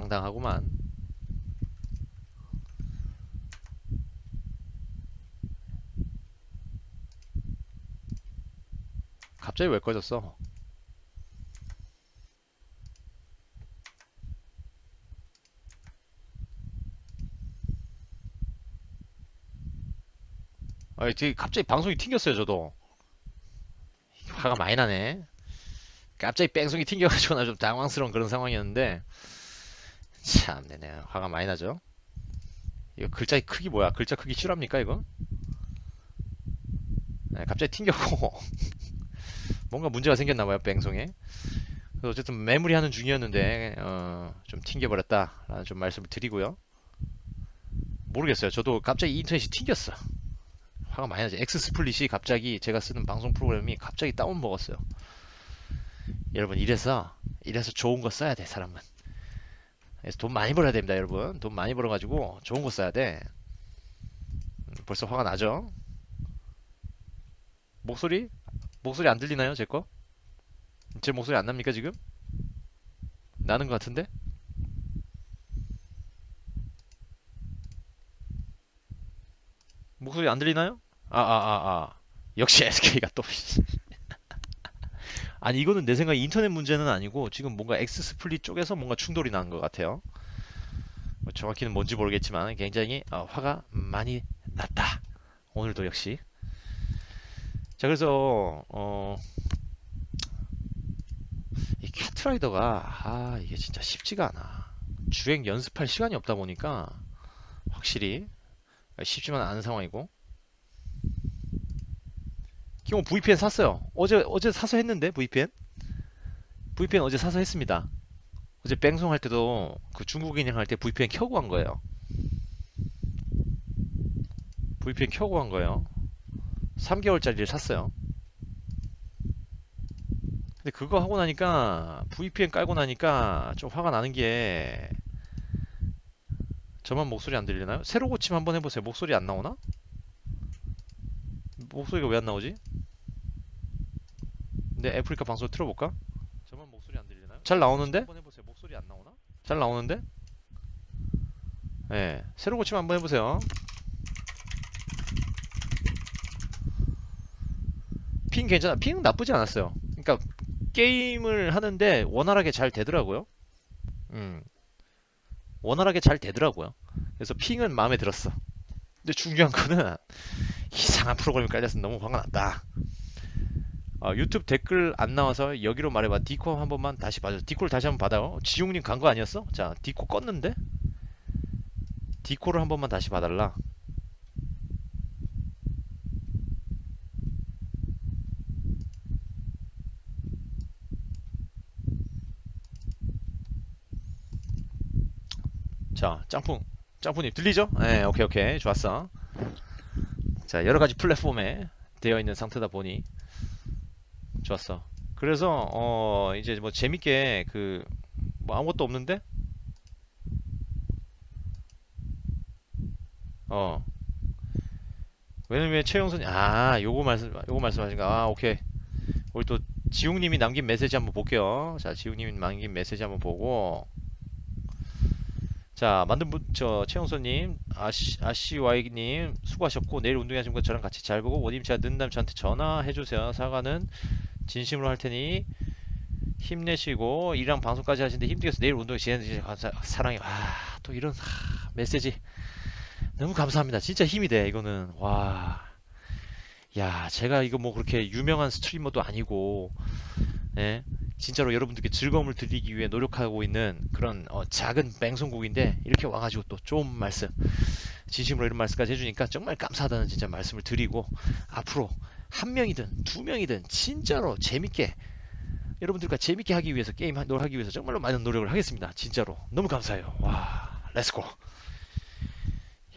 황당하구만. 갑자기 왜 꺼졌어? 아, 되게 갑자기 방송이 튕겼어요, 저도. 화가 많이 나네. 갑자기 뺑송이 튕겨가지고 나 좀 당황스러운 그런 상황이었는데 참, 네네. 화가 많이 나죠? 이거 글자의 크기 뭐야? 글자 크기 실합니까, 이거? 네, 갑자기 튕겼고 뭔가 문제가 생겼나 봐요, 뺑송에. 그래서 어쨌든 매무리하는 중이었는데 어, 좀 튕겨버렸다 라는 좀 말씀을 드리고요. 모르겠어요. 저도 갑자기 인터넷이 튕겼어. 화가 많이 나죠. 엑스스플릿이 갑자기 제가 쓰는 방송 프로그램이 갑자기 다운 먹었어요. 여러분 이래서 이래서 좋은 거 써야 돼 사람은. 그래서 돈 많이 벌어야 됩니다, 여러분. 돈 많이 벌어 가지고 좋은 거 써야 돼. 음, 벌써 화가 나죠? 목소리? 목소리 안 들리나요, 제 거? 제 목소리 안 납니까, 지금? 나는 것 같은데? 목소리 안 들리나요? 아, 아, 아, 아. 역시 SK가 또. 아니, 이거는 내 생각에 인터넷 문제는 아니고, 지금 뭔가 엑스스플릿 쪽에서 뭔가 충돌이 난 것 같아요. 뭐 정확히는 뭔지 모르겠지만, 굉장히 어, 화가 많이 났다. 오늘도 역시. 자, 그래서, 어, 이 캣트라이더가, 아, 이게 진짜 쉽지가 않아. 주행 연습할 시간이 없다 보니까, 확실히, 쉽지만 않은 상황이고, 기본 VPN 샀어요. 어제, 어제 사서 했는데, VPN? VPN 어제 사서 했습니다. 어제 뺑송 할 때도, 그 중국인이랑 할 때 VPN 켜고 한 거예요. VPN 켜고 한 거예요. 3개월짜리를 샀어요. 근데 그거 하고 나니까 VPN 깔고 나니까 좀 화가 나는 게 저만 목소리 안 들리나요? 새로 고침 한번 해보세요. 목소리 안 나오나? 목소리가 왜 안 나오지? 내 애플리카 방송 틀어볼까? 저만 목소리 안 들리나요? 잘 나오는데? 한번 해보세요. 목소리 안 나오나? 잘 나오는데? 예, 새로 고침 한번 해보세요. 핑 괜찮아. 핑 나쁘지 않았어요. 그러니까 게임을 하는데 원활하게 잘 되더라고요. 음. 원활하게 잘 되더라고요. 그래서 핑은 마음에 들었어. 근데 중요한 거는 이상한 프로그램이 깔려서 너무 화가 났다. 어, 유튜브 댓글 안 나와서 여기로 말해봐. 디코 한 번만 다시 봐줘. 디코를 다시 한번 받아요. 지용님 간 거 아니었어? 자, 디코 껐는데? 디코를 한 번만 다시 봐달라. 자, 짱풍. 짱풍님 들리죠? 네, 오케이, 오케이. 좋았어. 자, 여러 가지 플랫폼에 되어 있는 상태다 보니 좋았어. 그래서 어 이제 뭐 재밌게 그 뭐 아무것도 없는데? 어. 왜냐면 최영선이 아 요거 말씀 요거 말씀하신가 아 오케이. 우리 또 지웅님이 남긴 메시지 한번 볼게요. 자 지웅님이 남긴 메시지 한번 보고. 자 만든 분저 최영선님 아시 아시와이님 수고하셨고 내일 운동하신 거 저랑 같이 잘 보고 원님 제가 늦는다면 저한테 전화해 주세요. 사과는 진심으로 할 테니 힘내시고 일랑 방송까지 하시는데 힘들어서 내일 운동 진행해 주셔서 사랑해. 와또 이런 하, 메시지. 너무 감사합니다. 진짜 힘이 돼 이거는. 와. 야, 제가 이거 뭐 그렇게 유명한 스트리머도 아니고, 예, 진짜로 여러분들께 즐거움을 드리기 위해 노력하고 있는 그런 어, 작은 뱅송국인데 이렇게 와가지고 또 좋은 말씀, 진심으로 이런 말씀까지 해주니까 정말 감사하다는 진짜 말씀을 드리고 앞으로 한 명이든 두 명이든 진짜로 재밌게 여러분들과 재밌게 하기 위해서 게임 하- 하기 위해서 정말로 많은 노력을 하겠습니다. 진짜로 너무 감사해요. 와, 렛츠고.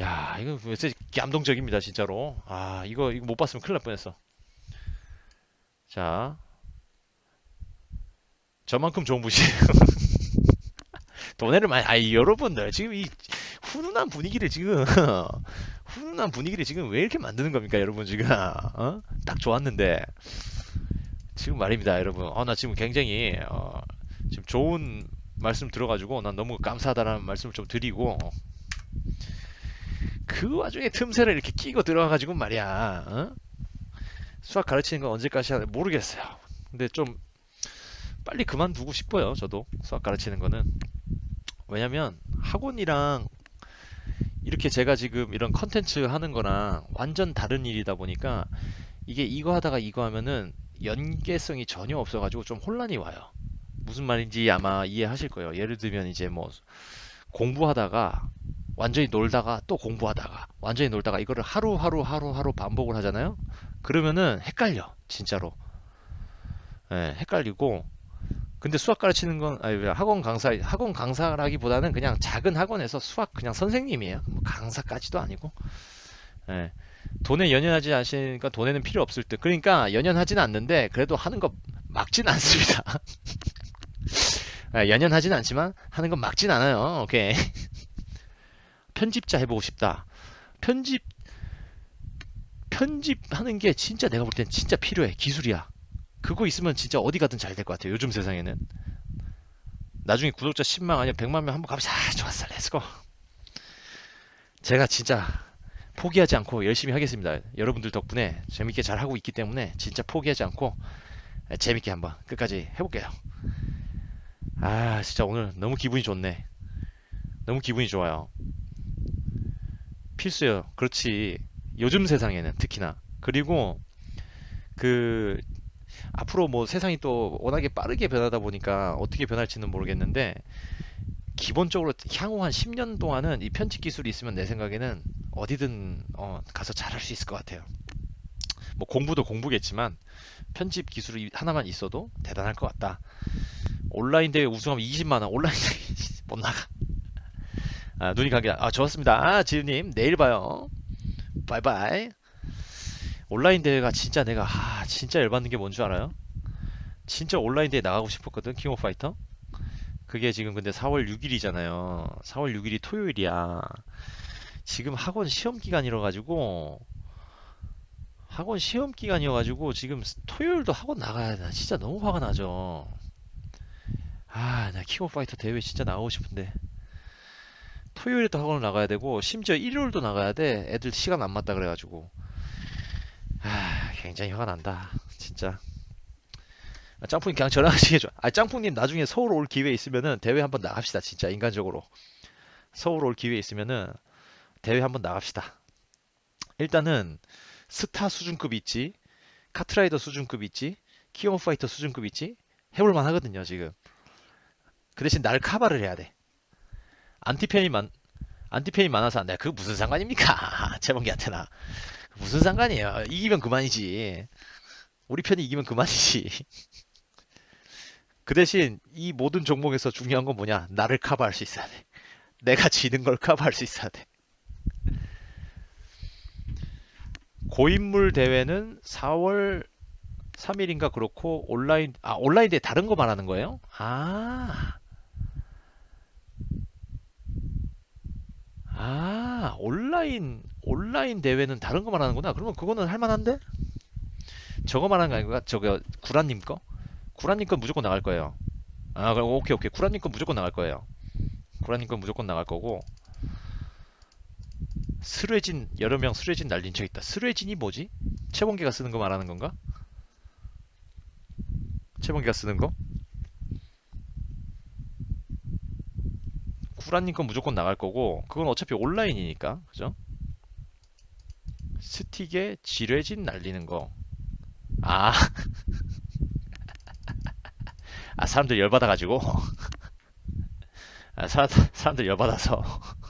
야, 이거 메시지 감동적입니다, 진짜로. 아, 이거 이거 못 봤으면 큰일 날 뻔했어. 자, 저만큼 좋은 분이에요. 돈을 많이, 아이, 여러분들, 지금 이 훈훈한 분위기를 지금, 훈훈한 분위기를 지금 왜 이렇게 만드는 겁니까, 여러분, 지금? 어? 딱 좋았는데. 지금 말입니다, 여러분. 어, 나 지금 굉장히, 어, 지금 좋은 말씀 들어가지고 난 너무 감사하다라는 말씀을 좀 드리고 그 와중에 틈새를 이렇게 끼고 들어가가지고 말이야 어? 수학 가르치는 건 언제까지 하나 모르겠어요 근데 좀 빨리 그만두고 싶어요 저도 수학 가르치는 거는 왜냐면 학원이랑 이렇게 제가 지금 이런 컨텐츠 하는 거랑 완전 다른 일이다 보니까 이게 이거 하다가 이거 하면은 연계성이 전혀 없어가지고 좀 혼란이 와요. 무슨 말인지 아마 이해하실 거예요. 예를 들면 이제 뭐 공부하다가 완전히 놀다가 또 공부하다가 완전히 놀다가 이거를 하루 하루 하루 하루 반복을 하잖아요. 그러면은 헷갈려 진짜로. 예, 헷갈리고 근데 수학 가르치는 건 아니 학원 강사 학원 강사라기보다는 그냥 작은 학원에서 수학 그냥 선생님이에요. 뭐 강사까지도 아니고. 예. 돈에 연연하지 않으시니까 돈에는 필요 없을 듯. 그러니까 연연하진 않는데 그래도 하는 거 막진 않습니다. 예, 연연하진 않지만 하는 건 막진 않아요. 오케이. 편집자 해보고 싶다. 편집 편집하는 게 진짜 내가 볼 땐 진짜 필요해. 기술이야. 그거 있으면 진짜 어디 가든 잘 될 것 같아요. 요즘 세상에는. 나중에 구독자 10만 아니면 100만 명 한번 가보자. 아, 좋았어. 렛츠고. 제가 진짜 포기하지 않고 열심히 하겠습니다. 여러분들 덕분에 재밌게 잘 하고 있기 때문에 진짜 포기하지 않고 재밌게 한번 끝까지 해볼게요. 아, 진짜 오늘 너무 기분이 좋네. 너무 기분이 좋아요. 필수요. 그렇지. 요즘 세상에는 특히나. 그리고 그 앞으로 뭐 세상이 또 워낙에 빠르게 변하다 보니까 어떻게 변할지는 모르겠는데 기본적으로 향후 한 10년 동안은 이 편집 기술이 있으면 내 생각에는 어디든 어, 가서 잘할 수 있을 것 같아요. 뭐 공부도 공부겠지만 편집 기술이 하나만 있어도 대단할 것 같다. 온라인 대회 우승하면 20만 원. 온라인 대회 못 나가. 아, 눈이 감기다. 아, 좋았습니다. 아, 지우님 내일 봐요. 바이바이. 온라인 대회가 진짜 내가 아, 진짜 열받는 게 뭔 줄 알아요? 진짜 온라인 대회 나가고 싶었거든. 킹 오브 파이터. 그게 지금 근데 4월 6일이잖아요. 4월 6일이 토요일이야. 지금 학원 시험 기간이라 가지고 학원 시험 기간이어 가지고 지금 토요일도 학원 나가야 돼. 나 진짜 너무 화가 나죠. 아, 나 킹 오브 파이터 대회 진짜 나가고 싶은데. 토요일에도 학원을 나가야 되고 심지어 일요일도 나가야 돼. 애들 시간 안 맞다 그래가지고. 아, 굉장히 화가 난다. 진짜. 아, 짱풍님 그냥 전화 하시게 줘. 아, 짱풍님 나중에 서울 올 기회 있으면은 대회 한번 나갑시다. 진짜 인간적으로. 서울 올 기회 있으면은 대회 한번 나갑시다. 일단은 스타 수준급 있지, 카트라이더 수준급 있지, 키오모 파이터 수준급 있지, 해볼만 하거든요, 지금. 그 대신 날 카바를 해야 돼. 안티팬이 많, 안티팬이 많아서 안 돼. 그거 무슨 상관입니까? 재범기한테나. 무슨 상관이에요. 이기면 그만이지. 우리 편이 이기면 그만이지. 그 대신 이 모든 종목에서 중요한 건 뭐냐? 나를 커버할 수 있어야 돼. 내가 지는 걸 커버할 수 있어야 돼. 고인물 대회는 4월 3일인가 그렇고 온라인 아 온라인 대회 다른 거 말하는 거예요? 아. 아, 온라인 온라인 대회는 다른 거 말하는구나. 그러면 그거는 할 만한데? 저거 말하는 거 아닌가? 저거 구라님 거? 구라님 건 무조건 나갈 거예요. 아, 그럼 오케이 오케이. 구라님 건 무조건 나갈 거예요. 구라님 건 무조건 나갈 거고. 스뢰진 여러 명 스뢰진 날린 적 있다. 스뢰진이 뭐지? 최봉기가 쓰는 거 말하는 건가? 최봉기가 쓰는 거? 구라님 건 무조건 나갈 거고 그건 어차피 온라인이니까 그죠? 스틱에 지뢰진 날리는 거. 아, 아 사람들 열받아가지고. 아, 사, 사람들 열받아서.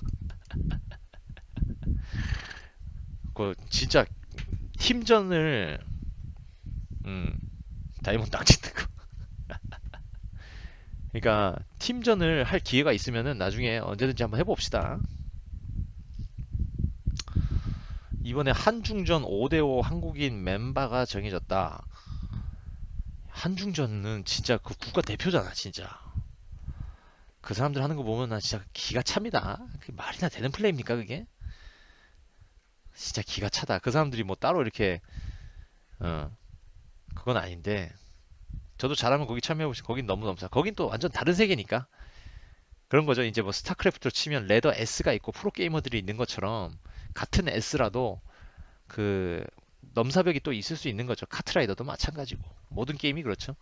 그 진짜 팀전을 음 다이몬드 딱 짓는 거. 그러니까 팀전을 할 기회가 있으면은 나중에 언제든지 한번 해봅시다 이번에 한중전 5대5 한국인 멤버가 정해졌다 한중전은 진짜 그 국가 대표잖아 진짜 그 사람들 하는 거 보면 나 진짜 기가 찹니다 그게 말이나 되는 플레이입니까 그게 진짜 기가 차다. 그 사람들이 뭐 따로 이렇게 어 그건 아닌데 저도 잘하면 거기 참여해보시. 거긴 너무 넘사. 거긴 또 완전 다른 세계니까 그런 거죠. 이제 뭐 스타크래프트로 치면 레더 S가 있고 프로게이머들이 있는 것처럼 같은 S라도 그 넘사벽이 또 있을 수 있는 거죠. 카트라이더도 마찬가지고 모든 게임이 그렇죠.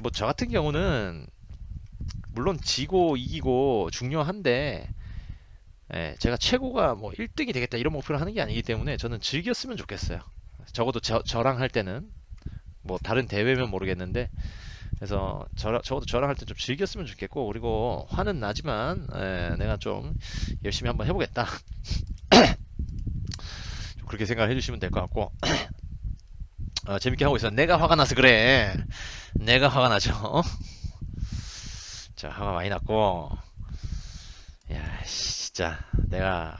뭐 저 같은 경우는 물론 지고 이기고 중요한데 예, 제가 최고가 뭐 1등이 되겠다 이런 목표를 하는 게 아니기 때문에 저는 즐겼으면 좋겠어요. 적어도 저, 저랑 할 때는 뭐 다른 대회면 모르겠는데 그래서 저, 적어도 저랑 할 때 좀 즐겼으면 좋겠고 그리고 화는 나지만 예, 내가 좀 열심히 한번 해보겠다. 좀 그렇게 생각을 해주시면 될 것 같고 어, 재밌게 하고 있어. 내가 화가 나서 그래. 내가 화가 나죠. 자, 화가 많이 났고 야, 씨, 진짜 내가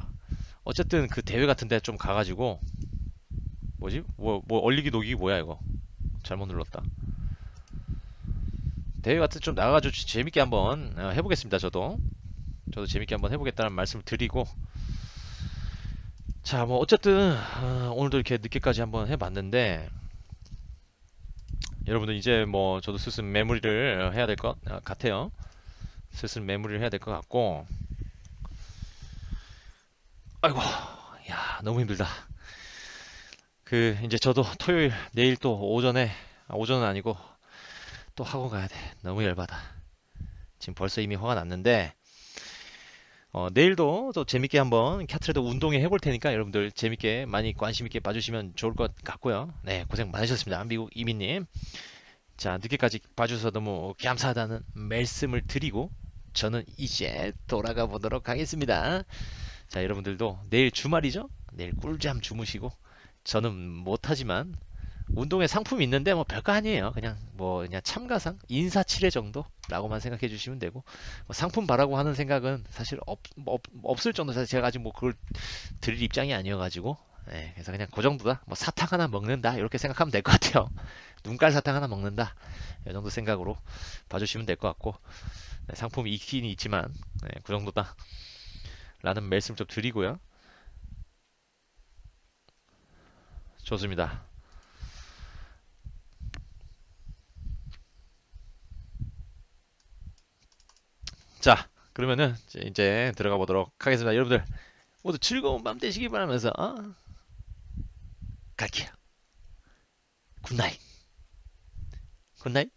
어쨌든 그 대회 같은 데 좀 가가지고 뭐지? 뭐, 뭐 얼리기 녹이기 뭐야 이거? 잘못 눌렀다. 대회 같은 데좀 나가가지고 재밌게 한번 어, 해보겠습니다. 저도 저도 재밌게 한번 해보겠다는 말씀을 드리고 자, 뭐 어쨌든 어, 오늘도 이렇게 늦게까지 한번 해봤는데 여러분들 이제 뭐 저도 슬슬 메모리를 해야 될 것 같아요. 슬슬 메모리를 해야 될 것 같고 아이고 야 너무 힘들다 그 이제 저도 토요일 내일 또 오전에 아, 오전은 아니고 또 학원 가야 돼. 너무 열받아. 지금 벌써 이미 화가 났는데 어, 내일도 또 재밌게 한번 캐트레도 운동회 해볼 테니까 여러분들 재밌게 많이 관심 있게 봐주시면 좋을 것 같고요. 네 고생 많으셨습니다. 미국 이민님. 자 늦게까지 봐주셔서 너무 감사하다는 말씀을 드리고 저는 이제 돌아가 보도록 하겠습니다. 자, 여러분들도 내일 주말이죠? 내일 꿀잠 주무시고 저는 못하지만 운동에 상품이 있는데 뭐 별거 아니에요. 그냥 뭐 그냥 참가상 인사치레 정도라고만 생각해 주시면 되고 뭐 상품 바라고 하는 생각은 사실 없, 없, 없을 정도 사실 제가 아직 뭐 그걸 드릴 입장이 아니어가지고 네, 그래서 그냥 그 정도다. 뭐 사탕 하나 먹는다 이렇게 생각하면 될 것 같아요. 눈깔 사탕 하나 먹는다 이 정도 생각으로 봐주시면 될 것 같고 네, 상품이 있긴 있지만 네, 그 정도다 라는 말씀 좀 드리고요 좋습니다 자 그러면은 이제 들어가 보도록 하겠습니다. 여러분들 모두 즐거운 밤 되시기 바라면서 어? 갈게요. 굿나잇. 굿나잇